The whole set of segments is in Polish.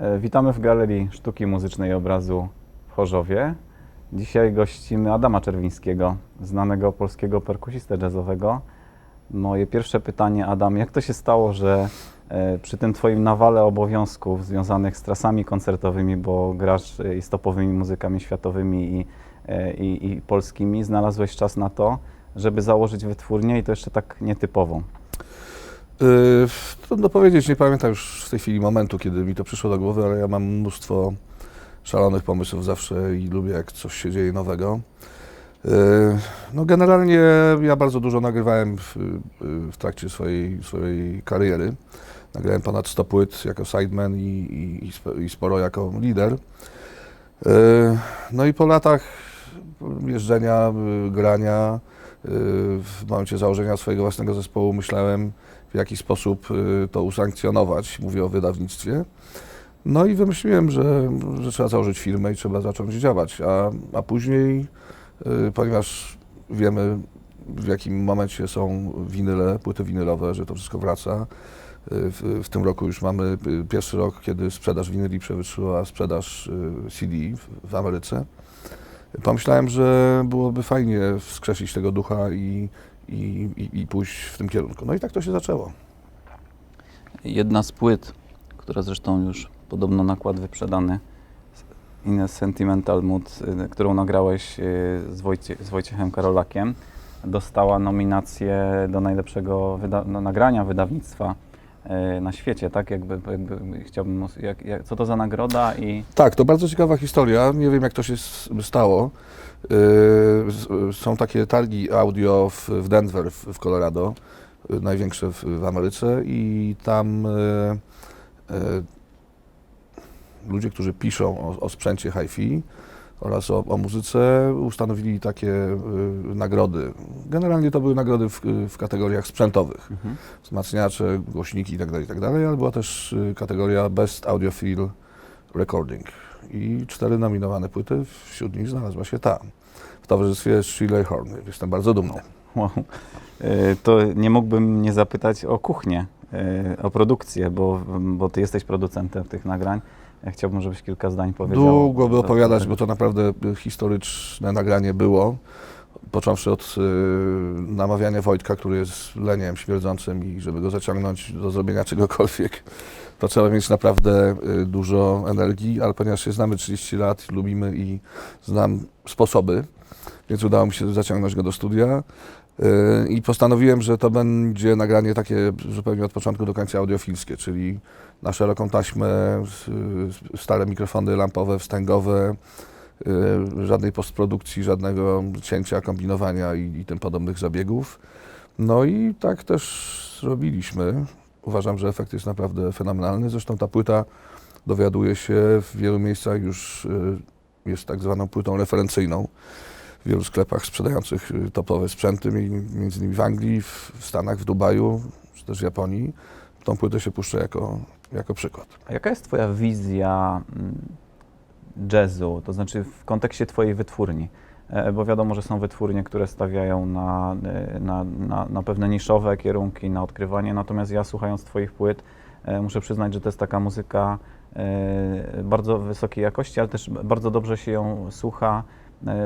E, Witamy w Galerii Sztuki Muzycznej i Obrazu w Chorzowie. Dzisiaj gościmy Adama Czerwińskiego, znanego polskiego perkusistę jazzowego. Moje pierwsze pytanie, Adam, jak to się stało, że e, przy tym Twoim nawale obowiązków związanych z trasami koncertowymi, bo grasz i z topowymi muzykami światowymi i, e, i, i polskimi, znalazłeś czas na to, żeby założyć wytwórnię i to jeszcze tak nietypową? Yy, Trudno powiedzieć, nie pamiętam już w tej chwili momentu, kiedy mi to przyszło do głowy, ale ja mam mnóstwo szalonych pomysłów zawsze i lubię, jak coś się dzieje nowego. Yy, No generalnie ja bardzo dużo nagrywałem w, w trakcie swojej, swojej kariery. Nagrałem ponad 100 płyt jako sideman i, i, i sp- i sporo jako lider. Yy, No i po latach jeżdżenia, grania, w momencie założenia swojego własnego zespołu myślałem, w jaki sposób y, to usankcjonować, mówię o wydawnictwie. No i wymyśliłem, że, że trzeba założyć firmę i trzeba zacząć działać, a, a później, y, ponieważ wiemy w jakim momencie są winyle, płyty winylowe, że to wszystko wraca. y, W, w tym roku już mamy pierwszy rok, kiedy sprzedaż winyli przewyższyła sprzedaż CD w, w Ameryce. Pomyślałem, że byłoby fajnie wskrzesić tego ducha i, i, i, i pójść w tym kierunku. No i tak to się zaczęło. Jedna z płyt, która zresztą już podobno nakład wyprzedany, In a Sentimental Mood, y, którą nagrałeś y, z, Wojcie, z Wojciechem Karolakiem, dostała nominację do najlepszego wyda- no, nagrania wydawnictwa na świecie, tak? Jakby, jakby chciałbym, jak, jak, co to za nagroda i Tak, to bardzo ciekawa historia. Nie wiem, jak to się stało. S- Są takie targi audio w, Denver, w, Colorado, yy, największe w, Ameryce i tam ludzie, którzy piszą o, o sprzęcie hi-fi oraz o, o muzyce, ustanowili takie yy, nagrody. Generalnie to były nagrody w, w kategoriach sprzętowych. mhm. wzmacniacze, głośniki itd., itd., ale była też y, kategoria Best Audiophile Recording i cztery nominowane płyty, wśród nich znalazła się ta, w towarzystwie Shirley Horn. Jestem bardzo dumny. Wow. Y, To nie mógłbym nie zapytać o kuchnię, y, o produkcję, bo, bo ty jesteś producentem tych nagrań. Ja chciałbym, żebyś kilka zdań powiedział. Długo by opowiadać, bo to naprawdę historyczne nagranie było. Począwszy od y, namawiania Wojtka, który jest leniem śmierdzącym i żeby go zaciągnąć do zrobienia czegokolwiek, to trzeba mieć naprawdę y, dużo energii, ale ponieważ się znamy 30 lat, lubimy i znam sposoby, więc udało mi się zaciągnąć go do studia. Y, I postanowiłem, że to będzie nagranie takie zupełnie od początku do końca audiofilskie, czyli na szeroką taśmę, stare mikrofony lampowe, wstęgowe, y, żadnej postprodukcji, żadnego cięcia, kombinowania i, i tym podobnych zabiegów. No i tak też zrobiliśmy. Uważam, że efekt jest naprawdę fenomenalny. Zresztą ta płyta dowiaduje się w wielu miejscach już y, jest tak zwaną płytą referencyjną. W wielu sklepach sprzedających y, topowe sprzęty, mi- między innymi w Anglii, w Stanach, w Dubaju, czy też w Japonii. Tą płytę się puszcza jako, jako przykład. A jaka jest Twoja wizja mm, jazzu, to znaczy w kontekście Twojej wytwórni? E, Bo wiadomo, że są wytwórnie, które stawiają na, e, na, na, na pewne niszowe kierunki, na odkrywanie, natomiast ja słuchając Twoich płyt e, muszę przyznać, że to jest taka muzyka bardzo wysokiej jakości, ale też bardzo dobrze się ją słucha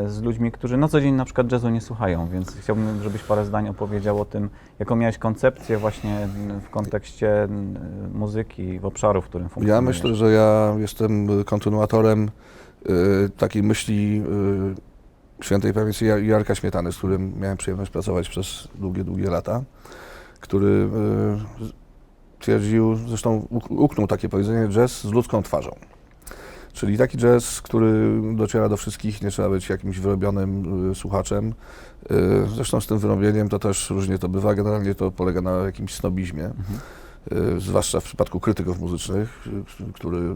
z ludźmi, którzy na co dzień na przykład jazzu nie słuchają, więc chciałbym, żebyś parę zdań opowiedział o tym, jaką miałeś koncepcję właśnie w kontekście m, muzyki, w obszaru, w którym Ja funkcjonujesz. myślę, że ja jestem kontynuatorem y, takiej myśli y, świętej pamięci Jar- Jarka Śmietany, z którym miałem przyjemność pracować przez długie, długie lata, który y, twierdził, zresztą uk- uknął takie powiedzenie, jazz z ludzką twarzą. Czyli taki jazz, który dociera do wszystkich, nie trzeba być jakimś wyrobionym y, słuchaczem. Y, zresztą z tym wyrobieniem to też różnie to bywa, generalnie to polega na jakimś snobizmie Mhm. y, zwłaszcza w przypadku krytyków muzycznych, który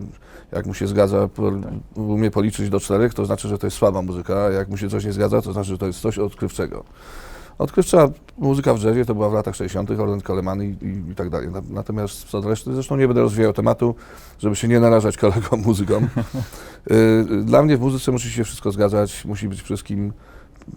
jak mu się zgadza, po, umie policzyć do czterech, to znaczy, że to jest słaba muzyka, a jak mu się coś nie zgadza, to znaczy, że to jest coś odkrywczego. Odkrywcza muzyka w jazzie to była w latach 60., Orland Coleman i, i, i tak dalej. Na- Natomiast co do reszty, zresztą nie będę rozwijał tematu, żeby się nie narażać kolegom muzykom. Y, Dla mnie w muzyce musi się wszystko zgadzać, musi być wszystkim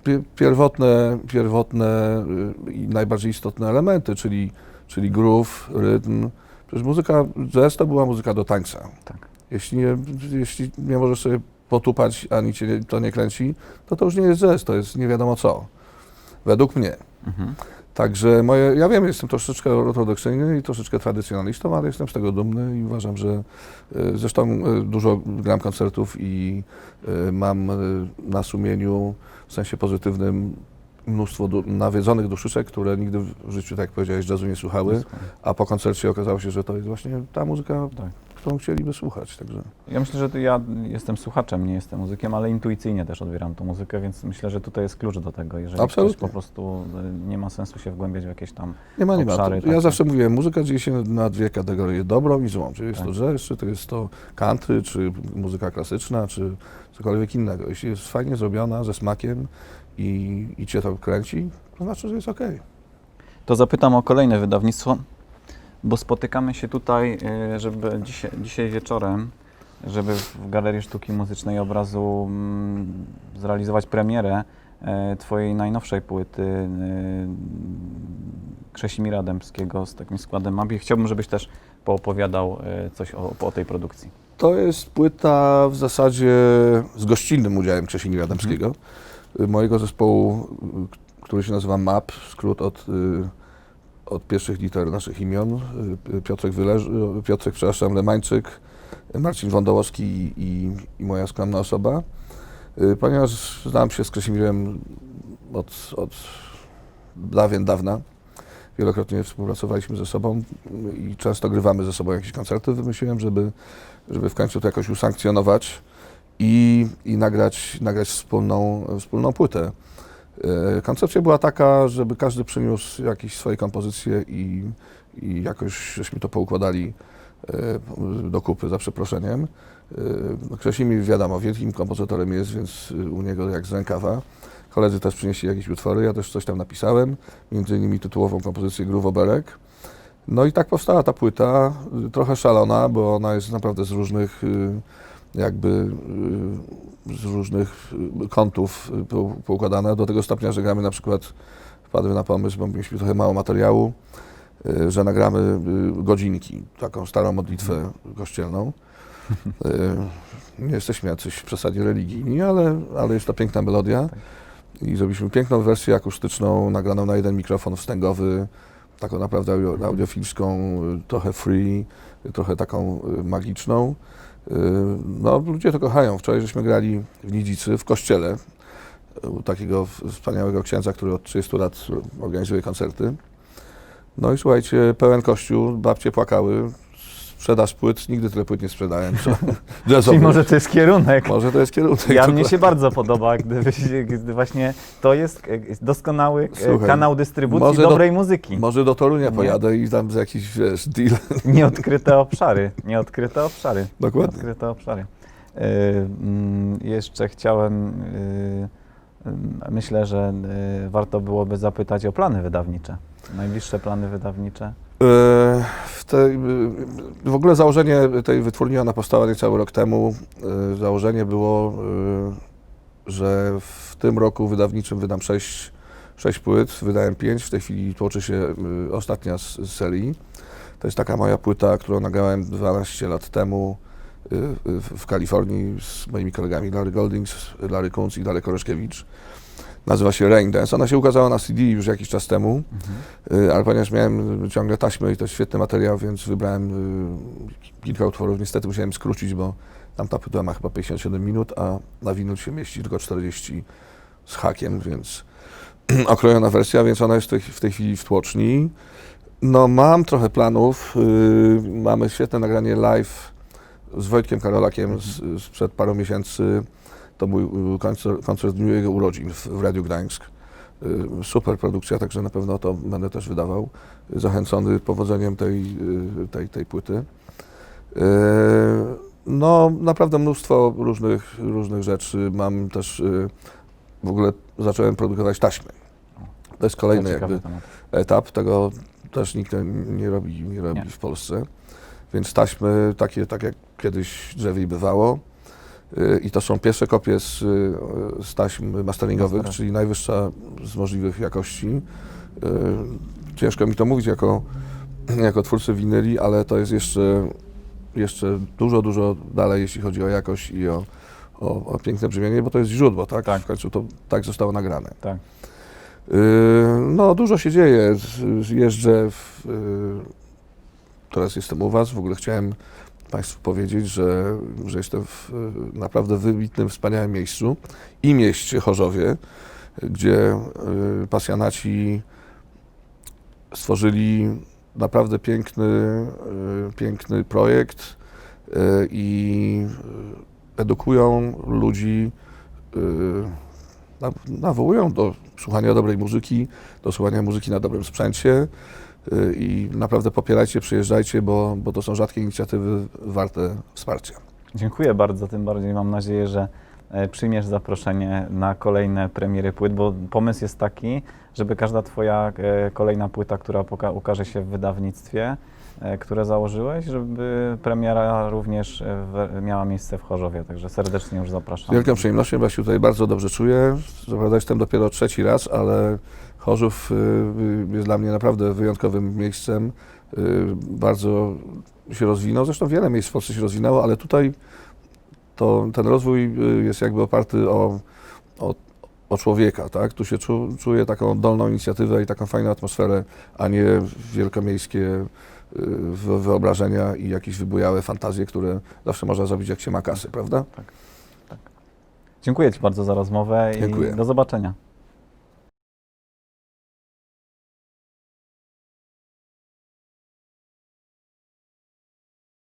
pie- pierwotne, pierwotne y, i najbardziej istotne elementy, czyli, czyli groove, rytm. Przecież muzyka jazz to była muzyka do tańca. Tak. Jeśli nie, jeśli nie możesz sobie potupać, ani cię to nie kręci, to to już nie jest jazz, to jest nie wiadomo co. Według mnie. Mhm. Także moje, ja wiem, jestem troszeczkę ortodoksyjny i troszeczkę tradycjonalistą, ale jestem z tego dumny i uważam, że e, zresztą e, dużo gram koncertów i e, mam na sumieniu w sensie pozytywnym mnóstwo nawiedzonych duszyczek, które nigdy w życiu, tak jak powiedziałeś, jazzu nie słuchały, a po koncercie okazało się, że to jest właśnie ta muzyka, Tak. Którą chcieliby słuchać. Także Ja myślę, że to ja jestem słuchaczem, nie jestem muzykiem, ale intuicyjnie też odbieram tą muzykę, więc myślę, że tutaj jest klucz do tego. Jeżeli Absolutnie. ktoś po prostu y, nie ma sensu się wgłębiać w jakieś tam nie ma, nie ma. Obszary To, ja takie. zawsze mówiłem, muzyka dzieje się na dwie kategorie, dobrą i złą. Czy jest Tak. to jazz, czy to jest to country, czy muzyka klasyczna, czy cokolwiek innego. Jeśli jest fajnie zrobiona, ze smakiem i, i cię to kręci, to znaczy, że jest okej. To zapytam o kolejne wydawnictwo, bo spotykamy się tutaj, y, żeby dzisiaj, dzisiaj wieczorem, żeby w Galerii Sztuki Muzycznej i Obrazu mm, zrealizować premierę e, Twojej najnowszej płyty y, Krzesimira Dębskiego z takim składem Mabi. Chciałbym, żebyś też poopowiadał y, coś o, o tej produkcji. To jest płyta w zasadzie z gościnnym udziałem Krzesimira Dębskiego, y, mojego zespołu, y, który się nazywa MAP, skrót od, y, od pierwszych liter naszych imion. Y, Piotrek, Wyleż, y, Piotrek przepraszam, Lemańczyk, Marcin Wądołowski i, i, i moja skromna osoba. Y, Ponieważ znam się z Krzesimierem od, od dawien dawna, wielokrotnie współpracowaliśmy ze sobą i często grywamy ze sobą jakieś koncerty, wymyśliłem, żeby żeby w końcu to jakoś usankcjonować i, i nagrać, nagrać wspólną, wspólną płytę. E, Koncepcja była taka, żeby każdy przyniósł jakieś swoje kompozycje i, i jakoś żeśmy to poukładali e, do kupy za przeproszeniem. E, Krzesimir wiadomo, wielkim kompozytorem jest, więc u niego jak z rękawa. Koledzy też przynieśli jakieś utwory, ja też coś tam napisałem, między innymi tytułową kompozycję Groowoberek. No i tak powstała ta płyta, trochę szalona, bo ona jest naprawdę z różnych y, jakby y, z różnych y, kątów y, pou- poukładana, do tego stopnia, że gramy na przykład, wpadły na pomysł, bo mieliśmy trochę mało materiału, że nagramy godzinki, taką starą modlitwę kościelną. Nie jesteśmy jacyś w przesadzie religijni, ale, ale jest to piękna melodia. I zrobiliśmy piękną wersję akustyczną, nagraną na jeden mikrofon wstęgowy, taką naprawdę audio, audiofilską, trochę free, trochę taką magiczną. Y, No, ludzie to kochają. Wczoraj żeśmy grali w Nidzicy, w kościele, y, u takiego w- wspaniałego księdza, który od 30 lat organizuje koncerty. No i słuchajcie, pełen kościół, babcie płakały, sprzedaż płyt, nigdy tyle płyt nie sprzedałem. Czyli może to jest kierunek. Może to jest kierunek. Ja mnie się bardzo podoba, gdybyś, gdy właśnie to jest e, doskonały e, Słuchaj, kanał dystrybucji może do- dobrej muzyki. Może do Torunia Nie? pojadę i tam z jakiś, wiesz, deal. Nieodkryte obszary, nieodkryte obszary. Dokładnie. Nieodkryte obszary. Mm, jeszcze chciałem, mm, myślę, że warto byłoby zapytać o plany wydawnicze. Najbliższe plany wydawnicze. E, W, ogóle założenie tej wytwórni, ona powstała niecały rok temu. E, Założenie było, e, że w tym roku wydawniczym wydam 6, 6 płyt, wydałem 5, w tej chwili tłoczy się e, ostatnia z, serii. To jest taka moja płyta, którą nagrałem 12 lat temu w, Kalifornii z moimi kolegami Larry Goldings, Larry Kunz i Darek Koreszkiewicz. Nazywa się Rain Dance. Ona się ukazała na CD już jakiś czas temu. Y, Ale ponieważ miałem ciągle taśmy i to jest świetny materiał, więc wybrałem y, kilka utworów. Niestety musiałem skrócić, bo tamta płyta ma chyba 57 minut, a na winyl się mieści tylko 40 z hakiem, więc okrojona wersja, więc ona jest w tej, w tej chwili w tłoczni. No mam trochę planów. y, Mamy świetne nagranie live z Wojtkiem Karolakiem z, sprzed paru miesięcy. To był koncert, koncert dniu jego urodzin w, w Radiu Gdańsk. Y, Super produkcja, także na pewno to będę też wydawał. Zachęcony powodzeniem tej, y, tej, tej płyty. Y, No, naprawdę mnóstwo różnych, różnych rzeczy. Mam też, w ogóle zacząłem produkować taśmy. To jest kolejny Ciekawy jakby temat. etap. Tego też nikt nie- robi, nie robi Nie. w Polsce. Więc taśmy takie, tak jak kiedyś drzewiej bywało. I to są pierwsze kopie z, y, z taśm masteringowych, Mastera. czyli najwyższa z możliwych jakości. Y, Ciężko mi to mówić jako, jako twórcy winyli, ale to jest jeszcze jeszcze dużo, dużo dalej, jeśli chodzi o jakość i o, o, o piękne brzmienie, bo to jest źródło, tak? Tak. W końcu to tak zostało nagrane. Tak. Yy, No, dużo się dzieje. Jeżdżę, w, teraz jestem u Was. W ogóle chciałem Państwu powiedzieć, że, że jestem w naprawdę wybitnym, wspaniałym miejscu i mieście Chorzowie, gdzie yy, pasjonaci stworzyli naprawdę piękny, yy, piękny projekt yy, i edukują ludzi, na- nawołują do słuchania dobrej muzyki, do słuchania muzyki na dobrym sprzęcie i naprawdę popierajcie, przyjeżdżajcie, bo, bo to są rzadkie inicjatywy warte wsparcia. Dziękuję bardzo, tym bardziej mam nadzieję, że e, przyjmiesz zaproszenie na kolejne premiery płyt, bo pomysł jest taki, żeby każda Twoja e, kolejna płyta, która ukaże się w wydawnictwie, e, które założyłeś, żeby premiera również miała miejsce w Chorzowie, także serdecznie już zapraszam. wielką przyjemnością, bo ja się tutaj bardzo dobrze czuję. Co prawda jestem dopiero trzeci raz, ale Chorzów y, y, jest dla mnie naprawdę wyjątkowym miejscem. Y, Bardzo się rozwinął. Zresztą wiele miejsc w Polsce się rozwinęło, ale tutaj to, ten rozwój jest jakby oparty o, o, o człowieka. Tak? Tu się czu, czuje taką dolną inicjatywę i taką fajną atmosferę, a nie wielkomiejskie wy- wyobrażenia i jakieś wybujałe fantazje, które zawsze można zrobić, jak się ma kasy, prawda? Dziękuję Ci bardzo za rozmowę Dziękuję. i do zobaczenia.